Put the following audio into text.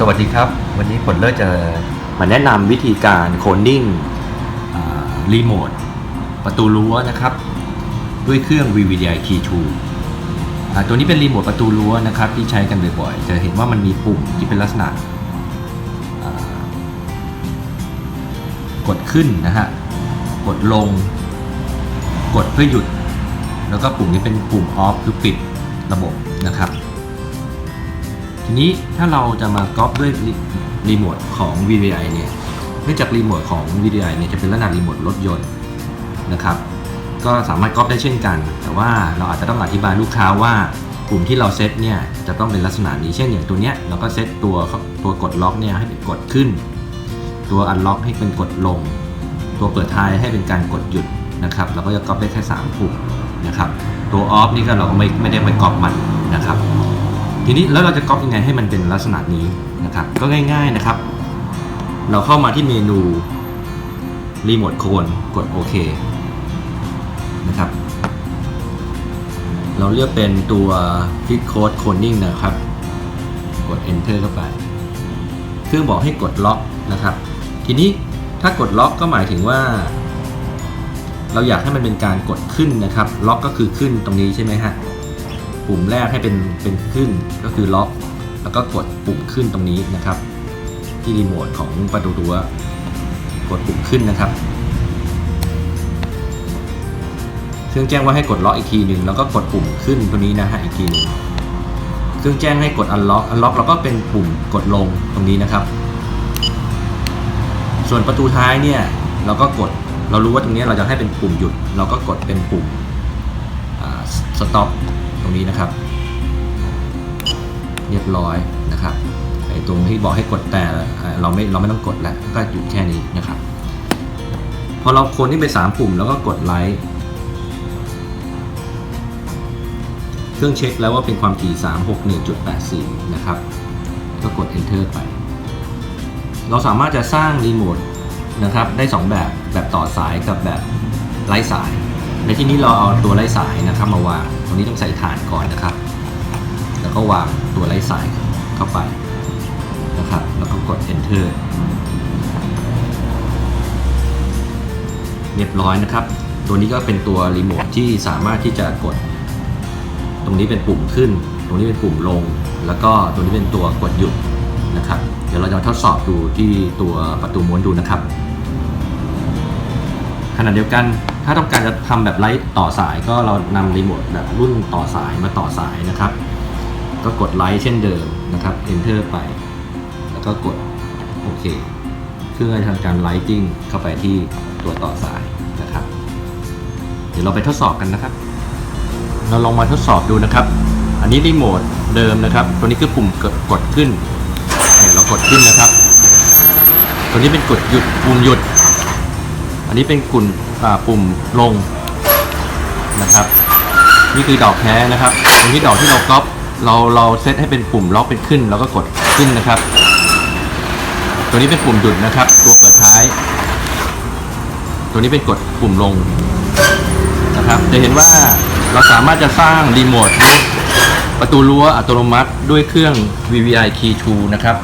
สวัสดีครับ วันนี้ผลเลิศจะมาแนะนำวิธีการโคนดิ้งรีโมทประตูรั้วนะครับ ด้วยเครื่อง VVDI Key 2ตัวนี้เป็นรีโมทประตูรั้วนะครับ ที่ใช้กันบ่อยๆ จะเห็นว่ามันมีปุ่มที่เป็นลักษณะกดขึ้นนะฮะ กดลง กดเพื่อหยุด แล้วก็ปุ่มนี้เป็นปุ่ม off คือปิดระบบนะครับ ทีนี้ถ้าเราจะมาก๊อปด้วยรีโมทของ VDI เนี่ยเนื่องจากรีโมทของ VDI เนี่ยจะเป็นลักษณะรีโมทรถยนต์นะครับก็สามารถก๊อปได้เช่นกัน แต่ว่าเราอาจจะต้องอธิบายลูกค้าว่าปุ่มที่เราเซตเนี่ยจะต้องเป็นลักษณะนี้เช่นอย่างตัวเนี้ยเราก็เซตตัวตัวกดล็อกเนี่ยให้เป็นกดขึ้น ตัวอันล็อกให้เป็นกดลง ตัวเปิดท้ายให้เป็นการกดหยุดนะครับเราก็จะก๊อปได้แค่3ปุ่มนะครับตัวออฟนี่ก็เราก็ไม่ไม่ได้ไปก๊อปมันนะครับ ทีนี้แล้วเราจะก๊อปยังไงให้มันเป็นลักษณะนี้นะครับก็ง่ายๆนะครับ เราเข้ามาที่เมนูรีโมทโคนกดโอเคนะครับเราเลือกเป็นตัว Fit Code Coding นะครับ กด Enter เข้าไป เครื่องบอกให้กดล็อกนะครับ ทีนี้ถ้ากดล็อกก็หมายถึงว่า เราอยากให้มันเป็นการกดขึ้นนะครับ ล็อกก็คือขึ้นตรงนี้ใช่ไหมฮะ ปุ่มแรกให้เป็นเป็นขึ้นก็คือล็อก แล้วก็กดปุ่มขึ้นตรงนี้นะครับ ที่รีโมทของประตูรั้วกดปุ่มขึ้นนะครับเครื่องแจ้งว่าให้กดล็อกอีกทีหนึ่งแล้วก็กดปุ่มขึ้นตัวนี้นะฮะอีกทีหนึ่งเครื่องแจ้งให้กดอันล็อกอันล็อกเราก็เป็นปุ่มกดลงตรงนี้นะครับ ส่วนประตูท้ายเนี่ยเราก็กดเรารู้ว่าตรงนี้เราจะให้เป็นปุ่มหยุด เราก็กดเป็นปุ่ม สต็อปตรงนี้นะครับ เรียบร้อยนะครับไอ้ตรงที่บอกให้กดแต่เราไม่เราไม่ต้องกดแล้วก็หยุดแค่นี้นะครับพอเราโคนที่ไปสามปุ่มแล้วก็กดไลค์เครื่องเช็คแล้วว่าเป็นความถี่ 361.84 นะครับ ก็กด enter ไป เราสามารถจะสร้างรีโมทนะครับ ได้ 2 แบบ แบบต่อสายกับแบบไร้สาย ในที่นี้เราเอาตัวไร้สายนะครับมาวางตรงนี้ต้องใส่ฐานก่อนนะครับ แล้วก็วางตัวไร้สายเข้าไปนะครับ แล้วก็กด enter เรียบร้อยนะครับ ตัวนี้ก็เป็นตัวรีโมทที่สามารถที่จะกด ตรงนี้เป็นปุ่มขึ้น ตรงนี้เป็นปุ่มลง แล้วก็ตัวนี้เป็นตัวกดหยุดนะครับ เดี๋ยวเราจะทดสอบดูที่ตัวประตูม้วนดูนะครับขณะเดียวกัน ถ้าต้องการจะทำแบบไลท์ต่อสายก็เรานำรีโมทแบบรุ่นต่อสายมาต่อสายนะครับ ก็กดไลท์เช่นเดิมนะครับ enter ไป แล้วก็กดโอเคเครื่องทำการไลท์ิ้งเข้าไปที่ตัวต่อสายนะครับ เดี๋ยวเราไปทดสอบกันนะครับ เราลองมาทดสอบดูนะครับ อันนี้รีโมทเดิมนะครับ ตัวนี้คือปุ่มกดกดขึ้นเนี่ยเรากดขึ้นนะครับ ตัวนี้เป็นกดหยุดปุ่มหยุด อันนี้เป็นกลุ่นปุ่มลงนะครับ นี่คือดอกแท้นะครับตรงนี้ดอกที่เราก๊อปเราเราเซตให้เป็นปุ่มล็อกเป็นขึ้น แล้วก็กดขึ้นนะครับ ตัวนี้เป็นปุ่มหยุดนะครับ ตัวเปิดท้าย ตัวนี้เป็นกดปุ่มลงนะครับ จะเห็นว่าเราสามารถจะสร้างรีโมทประตูรั้วอัตโนมัติด้วยเครื่อง VVI Key 2 นะครับ